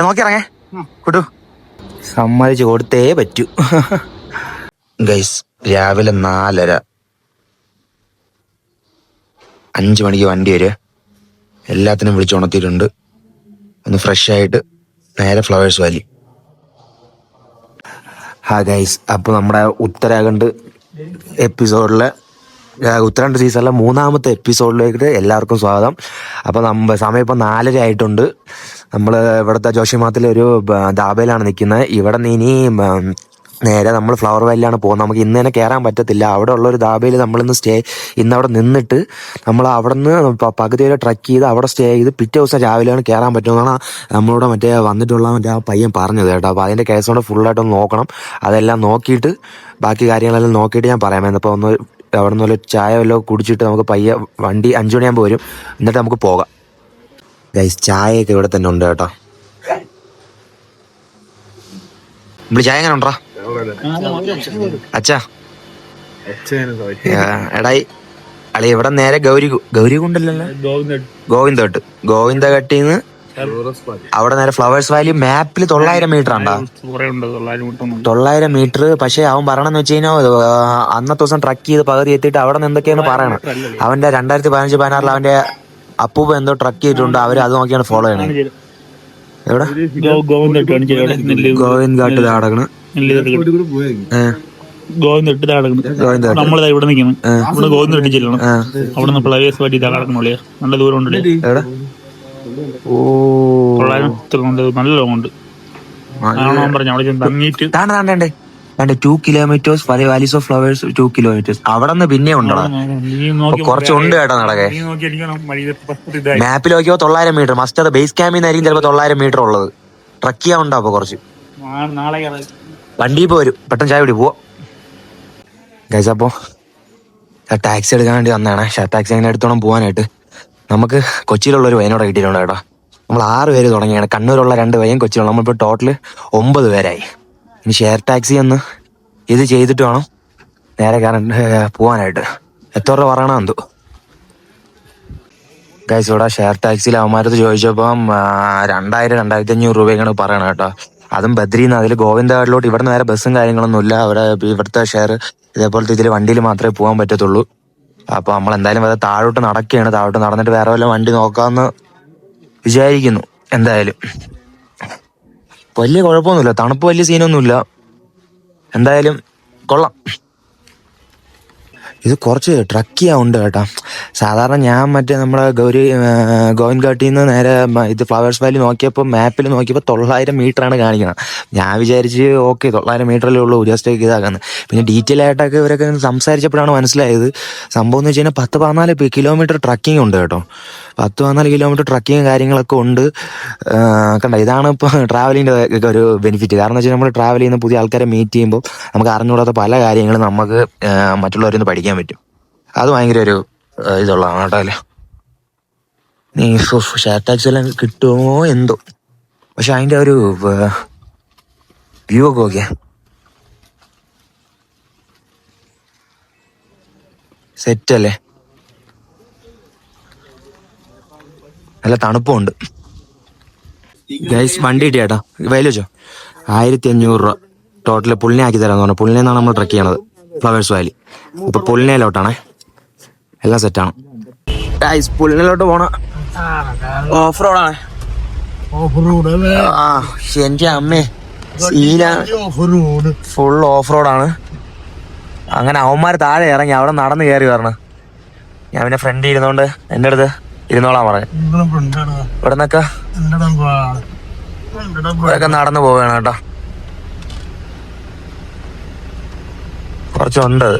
ഇവിടെ നോക്കിയിറങ്ങേ കുട്ടു. സമ്മതിച്ച് കൊടുത്തേ പറ്റൂ. ഗൈസ് രാവിലെ നാലര. അഞ്ചു മണിക്ക് വണ്ടി വരെ എല്ലാത്തിനും വിളിച്ച് ഉണർത്തിയിട്ടുണ്ട്. ഒന്ന് ഫ്രഷ് ആയിട്ട് നേരെ ഫ്ലവേഴ്സ് വാലി ഹാ ഗൈസ് അപ്പോൾ നമ്മുടെ ഉത്തരാഖണ്ഡ് എപ്പിസോഡിലെ ഉത്തരാഖണ്ഡ് സീസണിലെ മൂന്നാമത്തെ എപ്പിസോഡിലേക്ക് എല്ലാവർക്കും സ്വാഗതം. അപ്പോൾ നമ്മ സമയം ഇപ്പോൾ നാലര ആയിട്ടുണ്ട്. നമ്മൾ ഇവിടുത്തെ ജോഷിമാത്തിലെ ഒരു ധാബയിലാണ് നിൽക്കുന്നത്. ഇവിടെ നിന്ന് ഇനി നേരെ നമ്മൾ ഫ്ലവർ വാലിലാണ് പോകുന്നത്. നമുക്ക് ഇന്ന് തന്നെ കയറാൻ പറ്റത്തില്ല. അവിടെ ഉള്ള ഒരു ധാബയിൽ നമ്മളിന്ന് സ്റ്റേ ഇന്ന് അവിടെ നിന്നിട്ട് നമ്മൾ അവിടെ നിന്ന് പകുതി വരെ ട്രക്ക് ചെയ്ത് അവിടെ സ്റ്റേ ചെയ്ത് പിറ്റേ ദിവസം രാവിലെയാണ് കയറാൻ പറ്റുമെന്നാണ് നമ്മളോട് മറ്റേ വന്നിട്ടുള്ള മറ്റേ ആ പയ്യൻ പറഞ്ഞത് കേട്ടോ. അപ്പോൾ അതിന്റെ കേസോടെ ഫുള്ളായിട്ടൊന്ന് നോക്കണം. അതെല്ലാം നോക്കിയിട്ട് ബാക്കി കാര്യങ്ങളെല്ലാം നോക്കിയിട്ട് ഞാൻ പറയാം. എന്നപ്പോൾ ഒന്ന് അവിടെ നിന്ന് വല്ല ചായ വല്ലതും കുടിച്ചിട്ട് നമുക്ക് പയ്യെ വണ്ടി അഞ്ചു മണിയാകുമ്പോൾ വരും. എന്നിട്ട് നമുക്ക് പോകാം. ഗൈസ് ചായയൊക്കെ ഇവിടെ തന്നെ ഉണ്ട് കേട്ടോ. ഇവിടെ ചായ എങ്ങനെ ഉണ്ടാ അച്ഛാ. എടായി അളി ഇവിടെ നേരെ ഗൗരി ഗൗരി കുണ്ടല്ലല്ലോ ഗോവിന്ദ ഗോവിന്ദഘട്ടിന്ന് അവിടെ നേരെ ഫ്ലവേഴ്സ് വാലി മാപ്പിൽ തൊള്ളായിരം മീറ്റർ ഉണ്ടാ. തൊള്ളായിരം മീറ്റർ പക്ഷെ അവൻ പറയണെന്ന് വെച്ച് കഴിഞ്ഞാൽ അന്നത്തെ ദിവസം ട്രക്ക് ചെയ്ത് പകുതി എത്തിയിട്ട് അവിടെ നിന്ന് എന്തൊക്കെയാണ് പറയണം. അവന്റെ രണ്ടായിരത്തി പതിനഞ്ച് പതിനാറിൽ അവന്റെ അപ്പൂപ്പ എന്തോ ട്രക്ക് ചെയ്തിട്ടുണ്ട് അവർ അത് നോക്കിയാണ് ഫോളോ ചെയ്യണത് എവിടെ? ഗോവിന്ദ് ഘാട്ട് നടക്കണ് ഗോവിന്ദ് ഇട്ട് ഘാട്ട് നമ്മളിതാ ഇവിടെ നിൽക്കുന്നു. ഇവിടെ ഗോവിന്ദ് ഇട്ട് ചെല്ലണം. അവിടെ നിന്ന് പ്ലവേഴ്സ് വഴി ഇതാ കിടക്കണല്ലേ നല്ല ദൂരം ഉണ്ടല്ലേ? ഓ. തൊള്ളായിരം ഉണ്ട് നല്ല ലോങ് ഉണ്ട് പറഞ്ഞു അവിടെ തങ്ങിയിട്ട്. താണ്ട താണ്ടേ താണ്ട്. Two kilometres valleys of flowers two kilometres അവിടെ നിന്ന് പിന്നെ ഉണ്ടടാ കുറച്ച് ഉണ്ട് കുറച്ചുണ്ട് കേട്ടോ നടക്കേ. മാപ്പിൽ നോക്കിയോ തൊള്ളായിരം മീറ്റർ മസ്റ്റ് അത് ബേസ് ക്യാമ്പിൽ നിന്നായിരിക്കും ചിലപ്പോൾ തൊള്ളായിരം മീറ്റർ ഉള്ളത്. ട്രക്ക് ചെയ്യാൻ ഉണ്ടോ അപ്പൊ കുറച്ച്? വണ്ടി ഇപ്പോൾ വരും. പെട്ടെന്ന് ചായ പിടിപ്പോ പോവാ. ഗൈസ് അപ്പോ ടാക്സി എടുക്കാൻ വേണ്ടി വന്നതാണ്. ടാക്സി എങ്ങനെ എടുത്തോണം പോകാനായിട്ട് നമുക്ക് കൊച്ചിയിലുള്ള ഒരു വയനോടെ കിട്ടിയിട്ടുണ്ട് കേട്ടോ. നമ്മൾ ആറ് പേര് തുടങ്ങിയാണ്. കണ്ണൂരുള്ള രണ്ട് വയം കൊച്ചിയിലുള്ള. നമ്മളിപ്പോൾ ടോട്ടൽ ഒമ്പത് പേരായി. ഇനി ഷെയർ ടാക്സി ഒന്ന് ഇത് ചെയ്തിട്ട് വേണം നേരെ കാരണം പോകാനായിട്ട് എത്ര രൂപ പറയണം എന്തോ ഗൈസ് ഇവിടെ ഷെയർ ടാക്സിയിൽ അവന്മാരത് ചോദിച്ചപ്പം രണ്ടായിരം രണ്ടായിരത്തി അഞ്ഞൂറ് രൂപയൊക്കെയാണ് പറയണത് കേട്ടോ. അതും ബദ്രിന്ന് അതിൽ ഗോവിന്ദഗാഡിലോട്ട് ഇവിടെ നേരെ ബസ്സും കാര്യങ്ങളൊന്നും ഇല്ല അവിടെ ഇവിടുത്തെ ഷെയർ ഇതേപോലത്തെ ഇതിൽ വണ്ടിയിൽ മാത്രമേ പോകാൻ പറ്റത്തുള്ളൂ. അപ്പൊ നമ്മൾ എന്തായാലും അത് താഴോട്ട് നടക്കുകയാണ്. താഴോട്ട് നടന്നിട്ട് വേറെ വല്ല വണ്ടി നോക്കാമെന്ന് വിചാരിക്കുന്നു. എന്തായാലും. വലിയ കുഴപ്പമൊന്നുമില്ല. തണുപ്പ് വലിയ സീനൊന്നുമില്ല എന്തായാലും കൊള്ളാം. ഇത് കുറച്ച് ട്രക്ക് ഉണ്ട് കേട്ടോ. സാധാരണ ഞാൻ മറ്റേ നമ്മുടെ ഗൗരി ഗോവിന്ദ് ഘാട്ടിൽ നിന്ന് നേരെ ഇത് ഫ്ലവേഴ്സ് വാലി നോക്കിയപ്പോൾ മാപ്പിൽ നോക്കിയപ്പോൾ തൊള്ളായിരം മീറ്റർ ആണ് കാണിക്കുന്നത് ഞാൻ വിചാരിച്ച് ഓക്കെ തൊള്ളായിരം മീറ്ററല്ലേ ഉള്ളൂ ജസ്റ്റ് ഇതാക്കുന്നത് പിന്നെ ഡീറ്റെയിൽ ആയിട്ടൊക്കെ ഇവരൊക്കെ സംസാരിച്ചപ്പോഴാണ് മനസ്സിലായത്. സംഭവം എന്ന് വെച്ച് കഴിഞ്ഞാൽ പത്ത് പതിനാല് കിലോമീറ്റർ ട്രക്കിംഗ് ഉണ്ട് കേട്ടോ. പത്ത് പതിനാല് കിലോമീറ്റർ ട്രക്കിങ് കാര്യങ്ങളൊക്കെ ഉണ്ട്. കണ്ട ഇതാണ് ഇപ്പോൾ ട്രാവലിന്റെ ഒരു ബെനിഫിറ്റ് കാരണം വെച്ചാൽ നമ്മൾ ട്രാവൽ ചെയ്യുന്ന പുതിയ ആൾക്കാരെ മീറ്റ് ചെയ്യുമ്പോൾ നമുക്ക് അറിഞ്ഞുകൂടാത്ത പല കാര്യങ്ങളും നമുക്ക് മറ്റുള്ളവരിൽ നിന്ന് പഠിക്കാൻ പറ്റും. അത് ഭയങ്കര ഒരു ഇതുള്ളതാണ് കേട്ടോ നീ ഷെയർ ടാക്സ് എല്ലാം കിട്ടുമോ എന്തോ. പക്ഷെ അതിന്റെ ഒരു വ്യൂ ഒക്കെ ഓക്കെ സെറ്റ് അല്ലേ? നല്ല തണുപ്പുണ്ട്. ഗൈസ് വണ്ടി കിട്ടി വയലോച്ചോ ആയിരത്തി അഞ്ഞൂറ് രൂപ. ടോട്ടൽ പുള്ളിനെ ആക്കി തരാന്ന് പറഞ്ഞു. പുള്ളിനെന്നാണ് നമ്മൾ ട്രക്ക് ചെയ്യണത്. ഫ്ലവേഴ്സ് വാലി ഇപ്പൊ പുലിനയിലോട്ടാണേ എല്ലാം സെറ്റാണ് ഗൈസ് പുള്ളിനയിലോട്ട് പോണ. ഓഫ് റോഡാണ് ആ എന്റെ അമ്മേ. സീനാണ് ഫുൾ ഓഫ് റോഡാണ് അങ്ങനെ അവന്മാർ താഴെ ഇറങ്ങി അവിടെ നടന്ന് കയറി വരണം. ഞാൻ പിന്നെ ഫ്രണ്ട് ഇരുന്നോണ്ട് എന്റെ അടുത്ത് ഇരുന്നോളാൻ പറഞ്ഞു. ഇവിടെ നിന്നൊക്കെ നടന്നു പോവുകയാണ് കേട്ടോ. കുറച്ചുണ്ട്.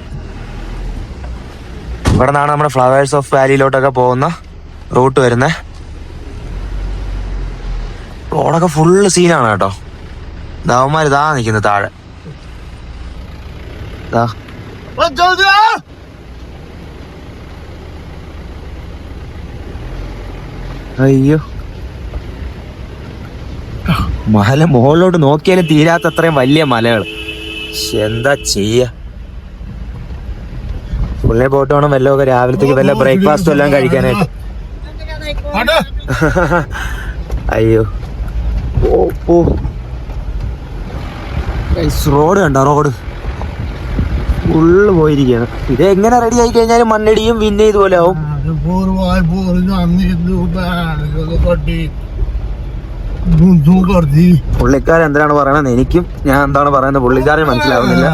ഇവിടെ നിന്നാണ് നമ്മുടെ ഫ്ലവേഴ്സ് ഓഫ് വാലിയിലോട്ടൊക്കെ പോകുന്ന റൂട്ട് വരുന്നത് റോഡൊക്കെ ഫുള്ള് സീനാണ് കേട്ടോ. ദവന്മാർ ഇതാ നിൽക്കുന്നത് താഴെ. അയ്യോ. മല മുകളിലോട്ട് നോക്കിയാലും തീരാത്ത അത്രയും വലിയ മലകൾ എന്താ ചെയ്യ? പുള്ളിനെ പോയിട്ട് വേണം വല്ലതൊക്കെ രാവിലത്തേക്ക് വല്ല ബ്രേക്ക്ഫാസ്റ്റും എല്ലാം കഴിക്കാനായിട്ട്. അയ്യോ. ഓ ഓ. റോഡ് കണ്ടോ റോഡ് ഫുള്ള് പോയിരിക്കുകയാണ്. ഇത് എങ്ങനെ റെഡി ആയി കഴിഞ്ഞാലും മണ്ണടിയും പിന്നെ ഇതുപോലെ ആവും. പുള്ളിക്കാരൻ എന്തിനാണ് പറയണത്? എനിക്കും ഞാൻ എന്താണ് പറയുന്നത്? പുള്ളിക്കാരൻ മനസ്സിലാവുന്നില്ല.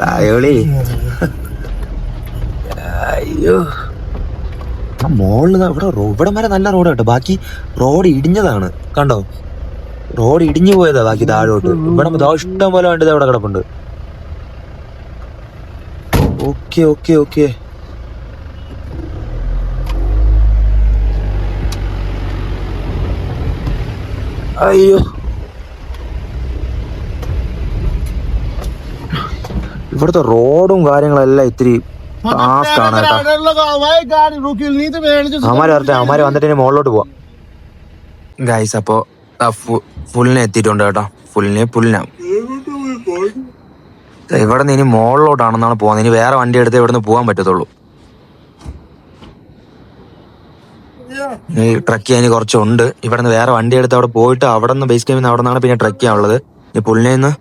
തായോളി. അയ്യോ. ആ മോളിൽ ഇവിടെ ഇവിടെ വരെ നല്ല റോഡ് കേട്ടോ. ബാക്കി റോഡ് ഇടിഞ്ഞതാണ്. കണ്ടോ? റോഡ് ഇടിഞ്ഞു പോയതാ ബാക്കി താഴോട്ട്. ഇവിടെ ഇഷ്ടം പോലെ വേണ്ടത് അവിടെ കിടപ്പുണ്ട്. Okay okay okay. അയ്യോ. ഇവിടുത്തെ റോഡും കാര്യങ്ങളെല്ലാം ഇത്തിരി ആണ് കേട്ടോ. അമാര് വരട്ടെ അമാര് വന്നിട്ട് ഇനി മുകളിലോട്ട് പോവാം. ഗൈസ് അപ്പോ ഫുള്ളിനെ എത്തിയിട്ടുണ്ട് കേട്ടോ. ഫുള്ളിനെ പുല്ലിന. ഇവിടെ നിന്ന് ഇനി മുകളിലോട്ടാണെന്നാണ് പോകുന്നത്. ഇനി വേറെ വണ്ടി എടുത്ത് ഇവിടെ നിന്ന് പോകാൻ പറ്റത്തുള്ളൂ. ഈ ട്രക്ക് ചെയ്യാൻ കുറച്ചുണ്ട്. ഇവിടെ നിന്ന് വേറെ വണ്ടി എടുത്ത് അവിടെ പോയിട്ട് അവിടെ നിന്ന് ബേസ് ക്യാമ്പിൽ നിന്ന് അവിടെ നിന്നാണ് പിന്നെ ട്രക്ക് ചെയ്യാനുള്ളത്. ഈ പുള്ളിനെ നിന്ന്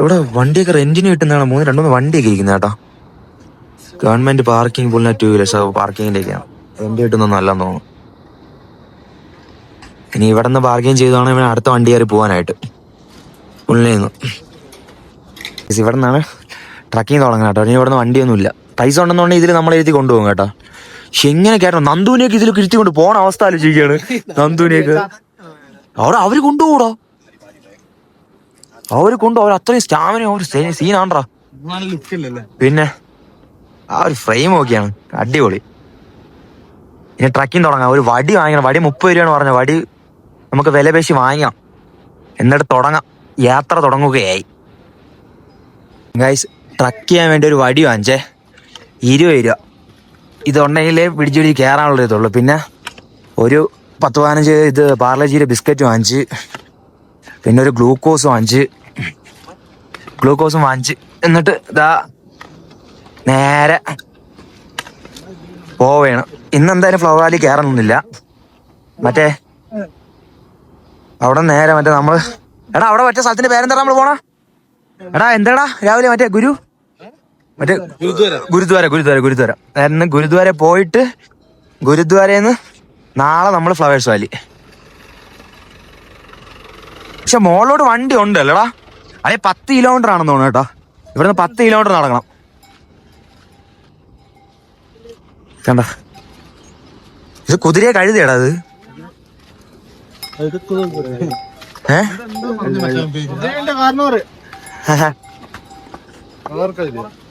ഇവിടെ വണ്ടിയൊക്കെ റെന്റിന് കിട്ടുന്നതാണ്. മൂന്ന് രണ്ടുമൂന്ന് വണ്ടിയൊക്കെ ഇരിക്കുന്നത് കേട്ടോ. ഗവൺമെന്റ് പാർക്കിംഗ് പുള്ളിനെ ടൂ വീലേഴ്സ് പാർക്കിങ്ങിലേക്കാണ് റെന്റ് കിട്ടുന്നൊന്നും അല്ലെന്ന് തോന്നുന്നു. ഇനി ഇവിടെ നിന്ന് പാർക്കിംഗ് ചെയ്തതാണ് ഇവൻ അടുത്ത വണ്ടി കയറി പോകാനായിട്ട് പുള്ളിയിൽ നിന്ന് ഇവിടെ നിന്നാണ് ട്രക്കിങ് തുടങ്ങുന്നത് കേട്ടോ. ഇനി ഇവിടെ നിന്ന് വണ്ടിയൊന്നുമില്ല. പൈസ ഉണ്ടെന്നുണ്ടെങ്കിൽ ഇതിൽ നമ്മൾ എഴുതി കൊണ്ടുപോകും കേട്ടോ. എങ്ങനെ കേട്ടോ? നന്ദുവിനെയൊക്കെ ഇതിൽ കിരുത്തി കൊണ്ട് പോണ അവസ്ഥ ആലോചിക്കുകയാണ്. നന്ദുവിനെയൊക്കെ. അവിടെ അവർ കൊണ്ടുപോടാ അവർ കൊണ്ടു അവർ അത്രയും സ്റ്റാമിന ഒരു സീനാണ്ടാ. പിന്നെ ആ ഒരു ഫ്രെയിം ഒക്കെയാണ് അടിപൊളി. ഇനി ട്രക്കിംഗ് തുടങ്ങാം. ഒരു വടി വാങ്ങിക്കണം. വടി മുപ്പത് രൂപയാണ് പറഞ്ഞത്. വടി നമുക്ക് വില പേശി വാങ്ങാം എന്നിട്ട് തുടങ്ങാം. യാത്ര തുടങ്ങുകയായി. ഗൈസ് ട്രക്ക് ചെയ്യാൻ വേണ്ടി ഒരു വടി വാങ്ങിച്ചേ. ഇരുപത് രൂപ. ഇതുണ്ടെങ്കിലേ പിടിച്ചു പിടിച്ച് കയറാനുള്ള ഇതുള്ളൂ. പിന്നെ ഒരു പത്ത് പതിനഞ്ച് ഇത് പാർലജീരെ ബിസ്ക്കറ്റ് വാങ്ങിച്ച് പിന്നെ ഒരു ഗ്ലൂക്കോസ് വാങ്ങിച്ച് ഗ്ലൂക്കോസും വാങ്ങിച്ച് എന്നിട്ട് ഇതാ നേരെ പോവേണം. ഇന്ന് എന്തായാലും ഫ്ലവർ വാലി കയറണമെന്നില്ല മറ്റേ അവിടെ നേരെ മറ്റേ നമ്മൾ എടാ അവിടെ മറ്റേ സ്ഥലത്തിന്റെ പേരെന്താ നമ്മൾ പോണ? എടാ എന്താടാ? രാവിലെ മറ്റേ ഗുരു? മറ്റേ ഗുരുദ്വാര. ഗുരുദ്വാര ഗുരുദ്വാര കാരണം ഗുരുദ്വാര പോയിട്ട് ഗുരുദ്വാരന്ന് നാളെ നമ്മൾ ഫ്ലവേഴ്സ് വാലി. പക്ഷെ മോളോട് വണ്ടി ഉണ്ട് അല്ലടാ. അതെ പത്ത് കിലോമീറ്റർ ആണെന്ന് തോന്നുന്നു കേട്ടോ. ഇവിടുന്ന് പത്ത് കിലോമീറ്റർ നടക്കണം. കണ്ട? ഇത് കുതിരയെ കഴുതിയടാ അത്. ഏഹ്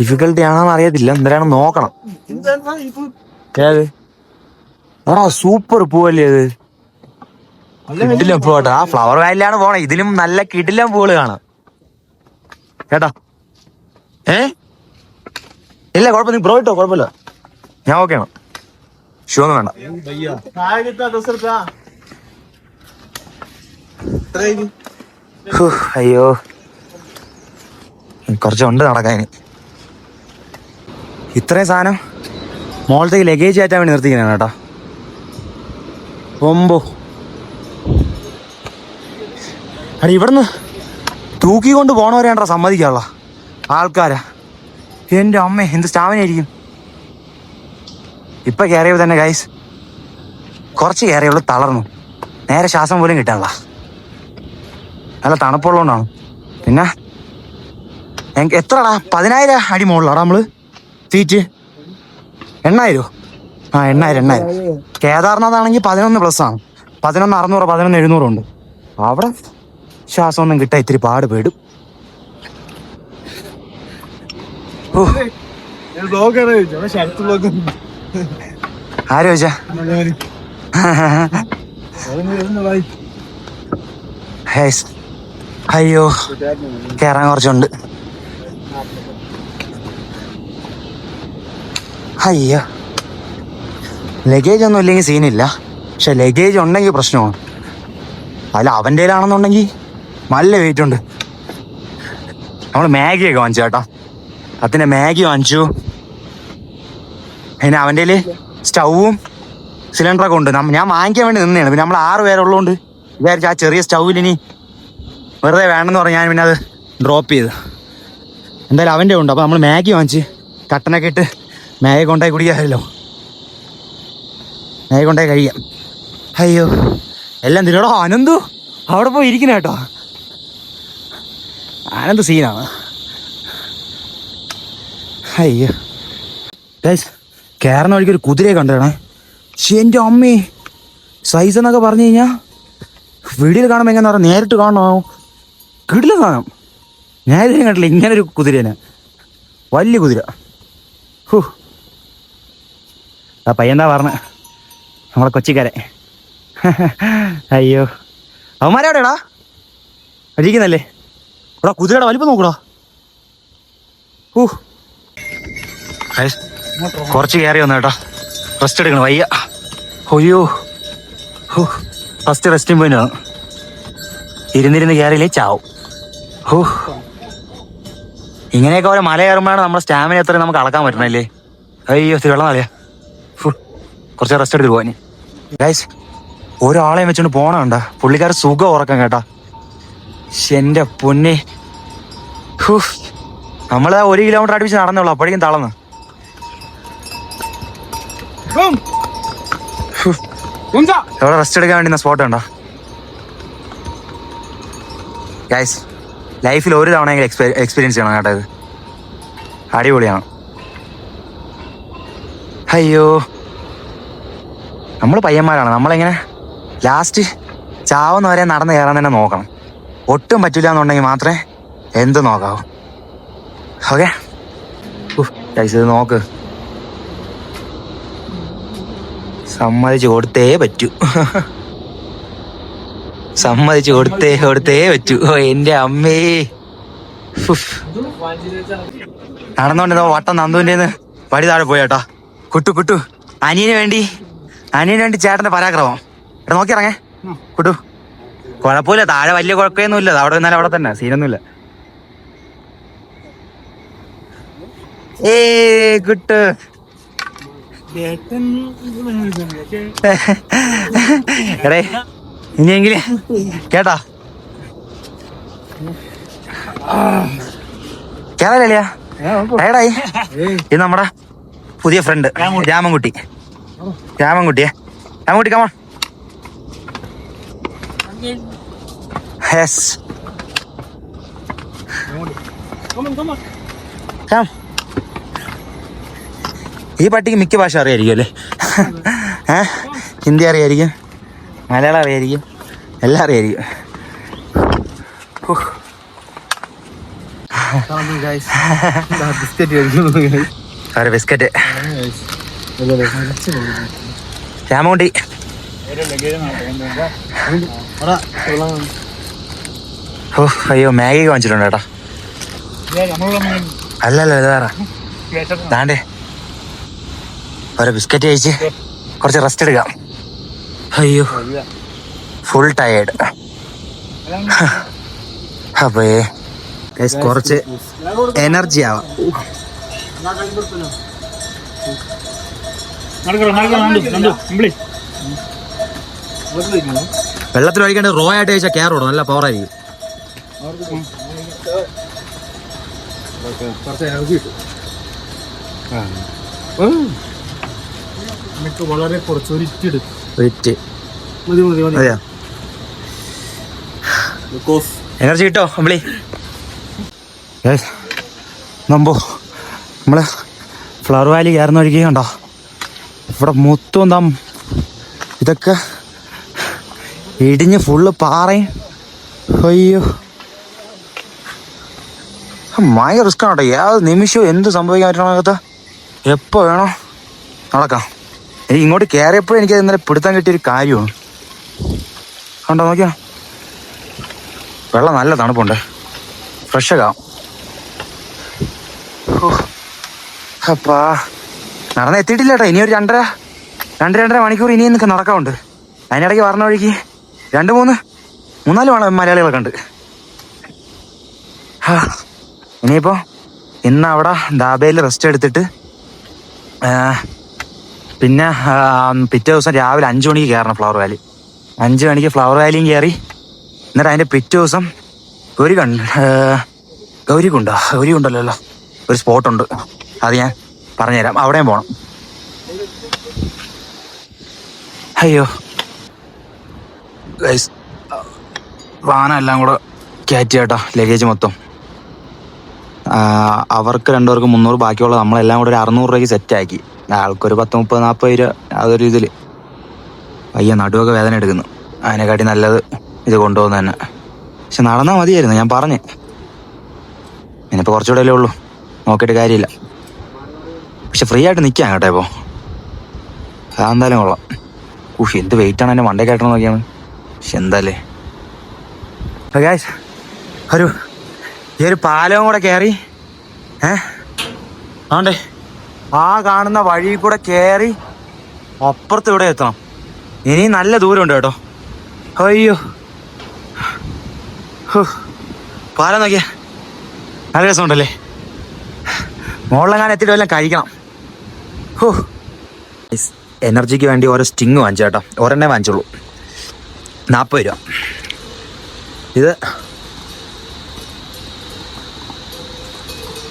ഡിഫിക്കൽട്ടി ആണെന്ന് അറിയത്തില്ല. എന്തായാലും നോക്കണം. സൂപ്പർ പൂവല്ലേ ഇത് കിടിലം പൂ കേട്ടോ. ആ ഫ്ലവർ വാലിലാണ് പോണേ. ഇതിലും നല്ല കിടിലം പൂൾ കാണാം. കേട്ടോ? ഏ? ഇല്ല കുഴപ്പമില്ല. ബ്രോ ഇട്ടോ? കുഴപ്പമില്ല. ഞാൻ ഓക്കെ ആണ്. ഷൂ ഒന്നും വേണ്ട. അയ്യോ. കുറച്ചുണ്ട് നടക്കാൻ. ഇത്രയും സാധനം മോളത്തേക്ക് ലഗേജ് ആറ്റാൻ വേണ്ടി നിർത്തിക്കുന്നതാണ് കേട്ടോ. ഒമ്പോ അടി ഇവിടുന്ന് തൂക്കി കൊണ്ട് പോണവരെയാണ്ടാ സമ്മതിക്കാനുള്ള ആൾക്കാരാ. എന്റെ അമ്മ എന്ത് സ്റ്റാമിനായിരിക്കും ഇപ്പം കയറിയപ്പോൾ തന്നെ ഗൈസ് കുറച്ച് കയറിയുള്ളൂ തളർന്നു. നേരെ ശ്വാസം പോലും കിട്ടാനുള്ള നല്ല തണുപ്പുള്ളതുകൊണ്ടാണ്. പിന്നെ എത്ര പതിനായിരം അടി മുകളിലാടാ നമ്മൾ. സീറ്റ് എണ്ണായിരോ? ആ എണ്ണായിരം എണ്ണായിരം. കേദാർനാഥ് ആണെങ്കിൽ പതിനൊന്ന് പ്ലസ് ആണ്. പതിനൊന്ന് അറുന്നൂറ് പതിനൊന്ന് എഴുന്നൂറും ഉണ്ട്. അവിടെ ശ്വാസമൊന്നും കിട്ടാൻ ഇത്തിരി പാട് പേടും ആരോ ചോദിച്ചാ. അയ്യോ. കേറാൻ കുറച്ചുണ്ട്. അയ്യോ. ലഗേജ് ഒന്നും ഇല്ലെങ്കിൽ സീനില്ല പക്ഷെ ലഗേജ് ഉണ്ടെങ്കിൽ പ്രശ്നമാണ്. അല്ല അവന്റെ കയ്യിലാണെന്നുണ്ടെങ്കിൽ നല്ല വെയിറ്റ് ഉണ്ട്. നമ്മൾ മാഗിയൊക്കെ വാങ്ങിച്ചു കേട്ടോ. അതിന്റെ മാഗി വാങ്ങിച്ചു. പിന്നെ അവന്റെ സ്റ്റൗവും സിലിണ്ടറൊക്കെ ഉണ്ട്. ഞാൻ വാങ്ങിക്കാൻ വേണ്ടി നിന്നെയാണ് പിന്നെ നമ്മൾ ആറ് പേരുള്ളതുകൊണ്ട് വിചാരിച്ചു ആ ചെറിയ സ്റ്റൗവിൽ ഇനി വെറുതെ വേണമെന്ന് പറഞ്ഞ് ഞാൻ പിന്നെ അത് ഡ്രോപ്പ് ചെയ്ത്. എന്തായാലും അവന്റെ ഉണ്ട്. അപ്പോൾ നമ്മൾ മാഗി വാങ്ങിച്ച് കട്ടനൊക്കെ ഇട്ട് മാഗി കൊണ്ടായി കുടിക്കാമല്ലോ. മേയെ കൊണ്ടായി കഴിയാം അയ്യോ എല്ലാം തിരിടോ അനന്തു അവിടെ പോയി ഇരിക്കുന്ന കേട്ടോ. ആനന്ദ് സീനാണ്. അയ്യോ. ഗൈസ് കയറുന്ന വഴിക്ക് ഒരു കുതിരയെ കണ്ടേണേ ശരി എന്റെ അമ്മേ സൈസ് എന്നൊക്കെ പറഞ്ഞു കഴിഞ്ഞാൽ വീഡിയോയിൽ കാണുമ്പോൾ എങ്ങനെ പറയാം നേരിട്ട് കാണണോ? കിടില കാണാം. ഞാൻ കണ്ടില്ല ഇങ്ങനെ ഒരു കുതിരേനെ. വലിയ കുതിര. ഹൂ ആ പയ്യന്താ പറഞ്ഞ? നമ്മളെ കൊച്ചിക്കാരെ. അയ്യോ. അവന്മാരെവിടെയാടാ അടിക്കുന്നല്ലേ എടാ കുതിരയുടെ വലിപ്പം നോക്കടാ. ഹൂ. കുറച്ച് കയറി വന്നു കേട്ടോ. റെസ്റ്റ് എടുക്കണം വയ്യ. അയ്യോ. ഫസ്റ്റ് റെസ്റ്റിംഗ് പോയിന്റ് ആണ് ഇരുന്നിരുന്ന് കയറിയില്ലേ ചാവും. ഹോ. ഇങ്ങനെയൊക്കെ ഓരോ മല കയറുമ്പോഴാണ് നമ്മുടെ സ്റ്റാമിന എത്ര നമുക്ക് അളക്കാൻ പറ്റണല്ലേ അയ്യോ വെള്ളം ഫു, കുറച്ച് റെസ്റ്റ് എടുത്ത് പോവാൻ ഗൈസ് ഒരാളെയും വെച്ചോണ്ട് പോണണ്ട പുള്ളിക്കാരൻ സുഖം ഉറക്കം കേട്ടാ. എന്റെ പൊന്നെ. നമ്മൾ ഒരു കിലോമീറ്റർ അടുപ്പിച്ച് നടന്നുള്ളൂ അപ്പോഴേക്കും തളന്ന് എവിടെ റെസ്റ്റ് എടുക്കാൻ വേണ്ടി സ്പോട്ട് ഉണ്ടോ ഗൈസ് ലൈഫിൽ ഒരു തവണ എക്സ്പീരിയൻസ് ചെയ്യണം കേട്ടോ ഇത്. അടിപൊളിയാണ്. അയ്യോ. നമ്മൾ പയ്യന്മാരാണ്. നമ്മളിങ്ങനെ ലാസ്റ്റ് ചാവുന്ന വരെ നടന്ന് കയറാൻ തന്നെ നോക്കണം. ഒട്ടും പറ്റില്ല എന്നുണ്ടെങ്കിൽ മാത്രമേ എന്ത് നോക്കാവൂ. ഓക്കെ ഗൈസ് ഇത് നോക്ക്. സമ്മതിച്ച് കൊടുത്തേ പറ്റൂ. സമ്മതിച്ച് കൊടുത്തേ കൊടുത്തേ പറ്റൂ. ഓ എന്റെ അമ്മേ. നടന്നോണ്ട് വട്ടം നന്ദുവിന്റെ വഴി താഴെ പോയാട്ടാ കുട്ടു കുട്ടു. അനിയന് വേണ്ടി അനിയന് വേണ്ടി ചേട്ടന്റെ പരാക്രമം. എടാ നോക്കി ഇറങ്ങേ. കുട്ടു. കുഴപ്പമില്ല താഴെ വലിയ കുഴപ്പമൊന്നുമില്ല. അവിടെ നിന്നാലും അവിടെ തന്നെ. സീനൊന്നുമില്ല. ഏ കുട്ടു. എടേ ഇനിയെങ്കിലും കേട്ടാ? കേറല്ലേ ഏടായി ഇത് നമ്മടെ പുതിയ ഫ്രണ്ട് രാമൻകുട്ടി. രാമൻകുട്ടിയെ രാമൻകുട്ടി കമാ യെസ്. ഈ പട്ടിക്ക് മിക്ക ഭാഷ അറിയായിരിക്കും അല്ലേ? ഏ ഹിന്ദി അറിയായിരിക്കും മലയാളം അറിയായിരിക്കും എല്ലാം അറിയായിരിക്കും. Biscuit biscuit Ramakutty. ഓ അയ്യോ മാഗി വാങ്ങിച്ചിട്ടുണ്ട് കേട്ടോ. അല്ലല്ല ഇത് വേറെ. ഒരു ബിസ്ക്കറ്റ് കഴിച്ച് കുറച്ച് റെസ്റ്റ് എടുക്കാം. അയ്യോ ഫുൾ ടയേർഡ് അപ്പേ കുറച്ച് എനർജി ആവാം. നടക്കണം നടക്കണം കണ്ടു ഇമ്പിളി വെള്ളത്തിൽ ഒഴിക്കേണ്ട റോ ആയിട്ട് കഴിച്ചാൽ കയറോടും നല്ല പവർ ആയിരിക്കും. വളരെ കുറച്ച് ഒരു ഇറ്റെടുക്കും ഒരിറ്റ്. മതി മതി മതി. അതെയാ എനർജി കിട്ടോ അമ്പിളി നമ്പോ നമ്മൾ ഫ്ലവർ വാലി കയറുന്ന വഴിക്ക് കണ്ടോ? ഇവിടെ മൊത്തം എന്താ ഇതൊക്കെ ഇടിഞ്ഞ് ഫുള്ള് പാറയും. അയ്യോ. ഭയങ്കര റിസ്ക് ആണ് കേട്ടോ ഏത് നിമിഷവും എന്ത് സംഭവിക്കാൻ പറ്റണകത്ത് എപ്പോൾ വേണോ? നടക്കാം. എനിക്ക് ഇങ്ങോട്ട് കയറിയപ്പോഴും എനിക്ക് ഇന്നലെ പിടുത്തം കിട്ടിയൊരു കാര്യമാണ്. കണ്ടോ നോക്കിയാ? വെള്ളം നല്ല തണുപ്പുണ്ട്. ഫ്രഷ് ആകാം അപ്പാ നടന്ന് എത്തിയിട്ടില്ല കേട്ടോ ഇനി ഒരു രണ്ടര രണ്ട് രണ്ടര മണിക്കൂർ ഇനിയും നിൽക്കാൻ നടക്കാറുണ്ട് അതിനിടയ്ക്ക് പറഞ്ഞ വഴിക്ക് രണ്ട് മൂന്ന് മൂന്നാൽ മല മലയാളികളൊക്കെ ഉണ്ട് ഇനിയിപ്പോൾ ഇനിയിപ്പോ ഇന്ന് അവിടെ ദാബയിൽ റെസ്റ്റ് എടുത്തിട്ട് പിന്നെ പിറ്റേ ദിവസം രാവിലെ അഞ്ചു മണിക്ക് കയറണം ഫ്ലവർ വാലി അഞ്ചു മണിക്ക് ഫ്ലവർ വാലിയും കയറി എന്നിട്ട് അതിന്റെ പിറ്റേ ദിവസം ഗൗരി കണ്ട് ഗൗരിക്കുണ്ടോ ഗൗരിക്കുണ്ടല്ലോ ഒരു സ്പോട്ടുണ്ട് അത് ഞാൻ പറഞ്ഞുതരാം. അവിടെയും പോണം. അയ്യോ. വാഹനം എല്ലാം കൂടെ കയറ്റി കേട്ടോ ലഗേജ് മൊത്തം. അവർക്ക് രണ്ടുപേർക്ക് മുന്നൂറ് ബാക്കിയുള്ള നമ്മളെല്ലാം കൂടെ ഒരു അറുന്നൂറ് രൂപയ്ക്ക് സെറ്റാക്കി ആൾക്കൊരു പത്ത് മുപ്പത് നാൽപ്പത് രൂപ അതൊരു ഇതിൽ അയ്യ നടുവൊക്കെ വേദന എടുക്കുന്നു. അതിനെക്കാട്ടി നല്ലത് ഇത് കൊണ്ടുപോകുന്ന തന്നെ. പക്ഷെ നടന്നാൽ മതിയായിരുന്നു ഞാൻ പറഞ്ഞു. ഇനിയിപ്പോൾ കുറച്ചുകൂടെ അല്ലേ ഉള്ളൂ. നോക്കിയിട്ട് കാര്യമില്ല. പക്ഷെ ഫ്രീ ആയിട്ട് നിൽക്കാം കേട്ടോ ഇപ്പോൾ അതെന്തായാലും കൊള്ളാം. ഉഷ് എന്ത് വെയിറ്റാണ് എന്നെ മണ്ടേ കേട്ടോ നോക്കിയാണ് പക്ഷെ എന്തല്ലേ ഗായ്സ് ഒരു ഈ ഒരു പാലവും കൂടെ കയറി ഏ? ആണ്ടേ. ആ കാണുന്ന വഴി കൂടെ കയറി അപ്പുറത്ത് ഇവിടെ എത്തണം. ഇനി നല്ല ദൂരമുണ്ട് കേട്ടോ. അയ്യോ. പാലം നോക്കിയാ. നല്ല രസമുണ്ടല്ലേ? മുകളിലെങ്ങാനും എത്തിയിട്ട് വല്ലതും കഴിക്കണം. ഹോ. എനർജിക്ക് വേണ്ടി ഓരോ സ്റ്റിങ് വാങ്ങിച്ചു കേട്ടോ. ഒരെണ്ണേ വാങ്ങിച്ചോളൂ നാൽപ്പത് രൂപ. ഇത്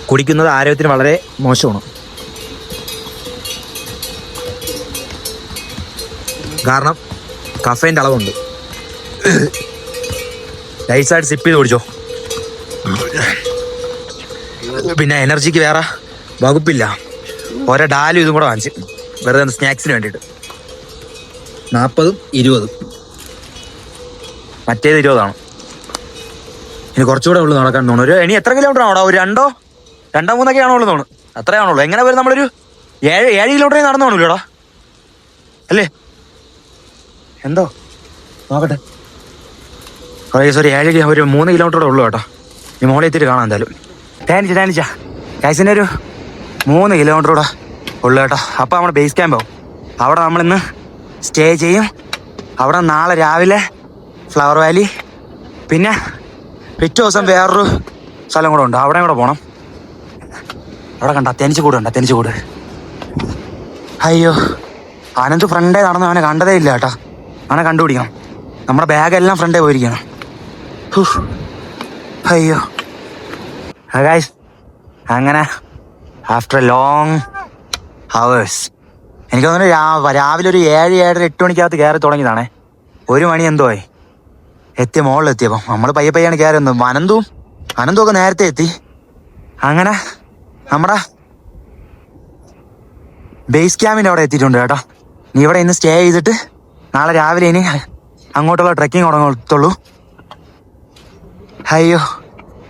കുടിക്കുന്നത് ആരോഗ്യത്തിന് വളരെ മോശമാണ്. കാരണം കഫേന്റെ അളവുണ്ട്. നൈസായിട്ട് സിപ്പ് ചെയ്ത് കുടിച്ചോ. പിന്നെ എനർജിക്ക് വേറെ വകുപ്പില്ല. ഓരോ ഡാലും ഇതും കൂടെ വാങ്ങിച്ച് വെറുതെ സ്നാക്സിന് വേണ്ടിയിട്ട്. നാൽപ്പതും ഇരുപതും. മറ്റേത് ഇരുപതാണ്? ഇനി കുറച്ചുകൂടെ ഉള്ളു നടക്കാൻ തോന്നുന്നു. ഒരു ഇനി എത്ര കിലോമീറ്റർ ആണോ ഒരു രണ്ടോ? രണ്ടോ മൂന്നൊക്കെ ആണോ ഉള്ളു തോന്നുന്നു. അത്രയാണുള്ളൂ എങ്ങനെ വരും നമ്മളൊരു ഏഴ് ഏഴ് കിലോമീറ്റർ നടന്നു കാണൂല്ലോടാ അല്ലേ? എന്തോ? നോക്കട്ടെ. കുറേ ഒരു ഏഴ് ഒരു മൂന്ന് കിലോമീറ്ററോടെ ഉള്ളു കേട്ടോ. ഈ മോളെ എത്തിയിട്ട് കാണാം എന്തായാലും. തേനിച്ച തേനിച്ച കൈസിന്റെ ഒരു മൂന്ന് കിലോമീറ്റർ കൂടെ ഉള്ളു കേട്ടോ. അപ്പോൾ നമ്മുടെ ബേസ് ക്യാമ്പ് ആവും. അവിടെ നമ്മളിന്ന് സ്റ്റേ ചെയ്യും. അവിടെ നാളെ രാവിലെ ഫ്ലവർ വാലി പിന്നെ പിറ്റേ ദിവസം വേറൊരു സ്ഥലം കൂടെ ഉണ്ട്. അവിടെ കൂടെ പോകണം അവിടെ കണ്ട? തെനിച്ച് കൂടെ ഉണ്ട് തെനിച്ച് കൂട്. അയ്യോ. അനന്ത് ഫ്രണ്ടേ നടന്നു അവനെ കണ്ടതേ ഇല്ല കേട്ടോ. അവനെ കണ്ടുപിടിക്കണം. നമ്മുടെ ബാഗെല്ലാം ഫ്രണ്ടേ പോയിരിക്കണം. അയ്യോ. അങ്ങനെ ആഫ്റ്റർ ലോങ് ഹവേഴ്സ് എനിക്ക് തോന്നുന്നു രാവിലെ ഒരു ഏഴ് ഏഴര എട്ട് മണിക്കകത്ത് കയറി തുടങ്ങിയതാണേ. ഒരു മണി എന്തോ ആയി. എത്തിയ എത്തിയപ്പോൾ നമ്മൾ പയ്യെ പയ്യാണ് കയറി വന്നത് അനന്തും അനന്തും ഒക്കെ നേരത്തെ എത്തി. അങ്ങനെ നമ്മുടെ ബേസ് ക്യാമ്പിന്റെ അവിടെ എത്തിയിട്ടുണ്ട് കേട്ടോ. നീ ഇവിടെ ഇന്ന് സ്റ്റേ ചെയ്തിട്ട് നാളെ രാവിലെ ഇനി അങ്ങോട്ടുള്ള ട്രെക്കിംഗ് തുടങ്ങത്തുള്ളൂ. അയ്യോ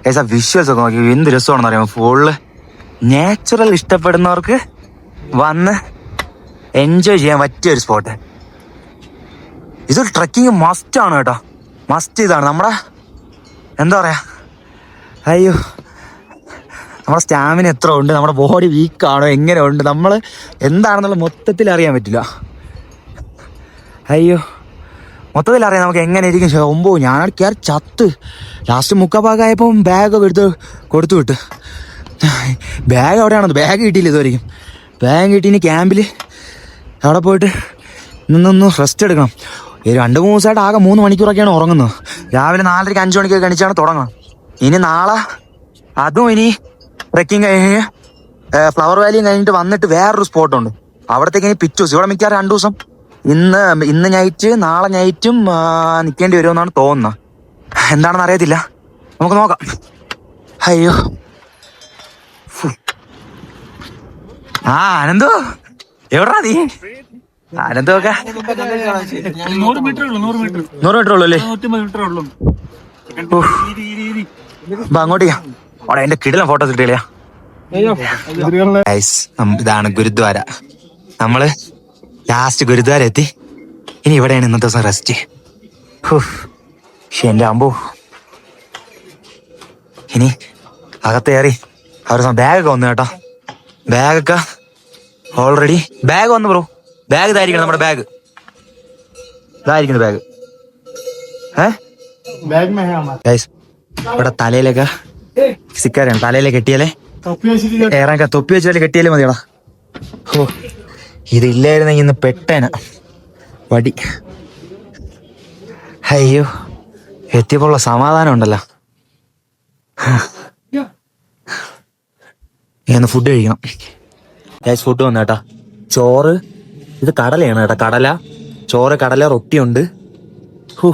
ഏസാ വിഷ്വൽസ് നോക്കി. എന്ത് രസമാണെന്ന് അറിയാമോ ഫുള്ള് നാച്ചുറൽ ഇഷ്ടപ്പെടുന്നവർക്ക് വന്ന് എൻജോയ് ചെയ്യാൻ പറ്റിയ ഒരു സ്പോട്ട് ഇതൊരു ട്രക്കിംഗ് മസ്റ്റ് ആണ് കേട്ടോ. മസ്റ്റ് ഇതാണ്. നമ്മുടെ എന്താ പറയാ? അയ്യോ. നമ്മുടെ സ്റ്റാമിന എത്ര ഉണ്ട്? നമ്മുടെ ബോഡി വീക്ക് ആണോ? എങ്ങനെ ഉണ്ട്? നമ്മൾ എന്താണെന്നുള്ള മൊത്തത്തിൽ അറിയാൻ പറ്റില്ല. അയ്യോ. മൊത്തത്തിൽ അറിയാം നമുക്ക് എങ്ങനെ ഇരിക്കും? ഒമ്പോ ഞാൻ കയറി ചത്ത്. ലാസ്റ്റ് മുക്കാഭാഗമായപ്പോൾ ബാഗൊക്കെ എടുത്ത് കൊടുത്തു വിട്ട്. ബാഗ് അവിടെയാണെന്ന് ബാഗ് കിട്ടിയില്ല ഇതുവരെയും ബാഗ് കിട്ടി ഇനി ക്യാമ്പിൽ അവിടെ പോയിട്ട് നിന്നൊന്ന് റെസ്റ്റ് എടുക്കണം. ഈ രണ്ട് മൂന്ന് ദിവസമായിട്ട് ആകെ മൂന്ന് മണിക്കൂറൊക്കെയാണ് ഉറങ്ങുന്നത്. രാവിലെ നാലരയ്ക്ക് അഞ്ച് മണിക്കൊക്കെ കഴിച്ചാണ് തുടങ്ങാം ഇനി നാളെ അതും ഇനി ട്രെക്കിങ് കഴിഞ്ഞ് ഫ്ലവർ വാലിയും കഴിഞ്ഞിട്ട് വന്നിട്ട് വേറൊരു സ്പോട്ടുണ്ട് അവിടത്തേക്ക് ഇനി പിറ്റു ദിവസം ഇവിടെ മിക്കവാറും രണ്ട് ദിവസം ഇന്ന് ഇന്ന് നൈറ്റ് നാളെ നൈറ്റും നിൽക്കേണ്ടി വരുമെന്നാണ് തോന്നുന്നത്. എന്താണെന്ന് അറിയത്തില്ല. നമുക്ക് നോക്കാം. അയ്യോ. ആ ആനന്ദോ എവിടാ നീ? ആനന്ദമൊക്കെ നൂറ് മീറ്റർ ഉള്ളൂ നൂറ് മീറ്റർ നൂറ് മീറ്റർ ഉള്ളൂ അല്ലേ? നൂറ്റമ്പത് മീറ്റർ ഉള്ളൂ. അപ്പൊ അങ്ങോട്ടേക്കാ അവിടെ എന്റെ കിടിലം ഫോട്ടോസ് കിട്ടിയില്ല ഗൈസ് ഇതാണ് ഗുരുദ്വാര. നമ്മൾ ലാസ്റ്റ് ഗുരുദ്വാര എത്തി. ഇനി ഇവിടെയാണ് ഇന്നത്തെ ദിവസം റെസ്റ്റ് എന്റെ അമ്പോ. ഇനി അകത്തേറി അവർ ബാഗൊക്കെ വന്നു കേട്ടോ. ബാഗ് ഒക്കെ ഓൾറെഡി ബാഗ് വന്നു ബ്രോ ബാഗ് ഇതായിരിക്കണം നമ്മുടെ ബാഗ് ഇതായിരിക്കുന്നു ബാഗ് ഇവിടെ തലയിലൊക്കെ സിക്കാരാണ്. തലയിലേക്ക് കെട്ടിയാലേ ഏറാൻ തൊപ്പി വെച്ചാലേ കെട്ടിയാലേ മതിയടാ. ഓ ഇതില്ലായിരുന്നെങ്കിൽ ഇന്ന് പെട്ടേന. വടി. അയ്യോ. എത്തിയപ്പോൾ സമാധാനം ഉണ്ടല്ലോ. ഇന്ന് ഫുഡ് കഴിക്കണം. ഗൈസ് ഫുഡ് വന്നു കേട്ടാ. ചോറ് ഇത് കടലയാണ് കേട്ടാ കടല. ചോറ് കടല റൊട്ടിയുണ്ട്. ഹൂ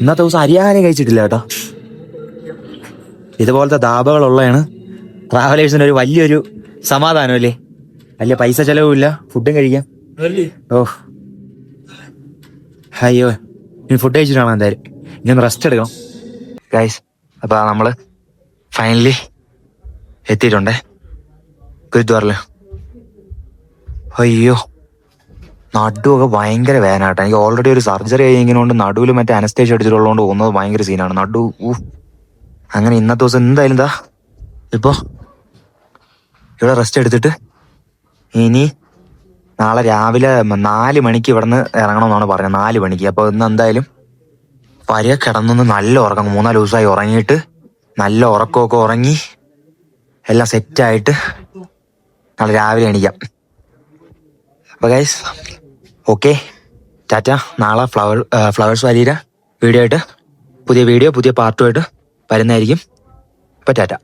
ഇന്നത്തെ ദിവസം അരിയാഹാരം കഴിച്ചിട്ടില്ല കേട്ടോ. ഇതുപോലത്തെ ധാബകളുള്ളതാണ്. ട്രാവലേഴ്സിന് ഒരു വലിയൊരു സമാധാനമല്ലേ വലിയ പൈസ ചെലവുമില്ല. ഫുഡും കഴിക്കാം. ഓ. അയ്യോ ഇനി ഫുഡ് കഴിച്ചിട്ട് വേണം എന്തായാലും. ഇനി ഒന്ന് റെസ്റ്റ് എടുക്കണം. ഗൈസ് അപ്പൊ നമ്മൾ ഫൈനലി എത്തിയിട്ടുണ്ടേ. ഗുരുദ്വാറിൽ അയ്യോ. നടുവൊക്കെ ഭയങ്കര വേനാട്ടെ എനിക്ക് ഓൾറെഡി ഒരു സർജറി കഴിഞ്ഞുകൊണ്ട് നടുവിൽ മറ്റേ അനസ്റ്റേഷൻ അടിച്ചിട്ടുള്ളതുകൊണ്ട് പോകുന്നത് ഭയങ്കര സീനാണ് നടു അങ്ങനെ ഇന്നത്തെ ദിവസം എന്തായാലും എന്താ ഇപ്പോ ഇവിടെ റെസ്റ്റ് എടുത്തിട്ട് ഇനി നാളെ രാവിലെ നാല് മണിക്ക് ഇവിടുന്ന് ഇറങ്ങണമെന്നാണ് പറഞ്ഞത്. നാല് മണിക്ക്. അപ്പൊ ഇന്ന് എന്തായാലും പരിയ കിടന്നൊന്ന് നല്ല ഉറക്കം മൂന്നാൽ ദിവസമായി ഉറങ്ങിയിട്ട് നല്ല ഉറക്കമൊക്കെ ഉറങ്ങി എല്ലാം സെറ്റായിട്ട് നാളെ രാവിലെ എണീക്കാം. അപ്പൊ ഗൈസ് ഓക്കെ ടാറ്റ നാളെ ഫ്ലവർ ഫ്ലവേഴ്സ് വാലിയുടെ വീഡിയോ ആയിട്ട് പുതിയ വീഡിയോ പുതിയ പാർട്ടുമായിട്ട് വരുന്നതായിരിക്കും. അപ്പൊ ടാറ്റ.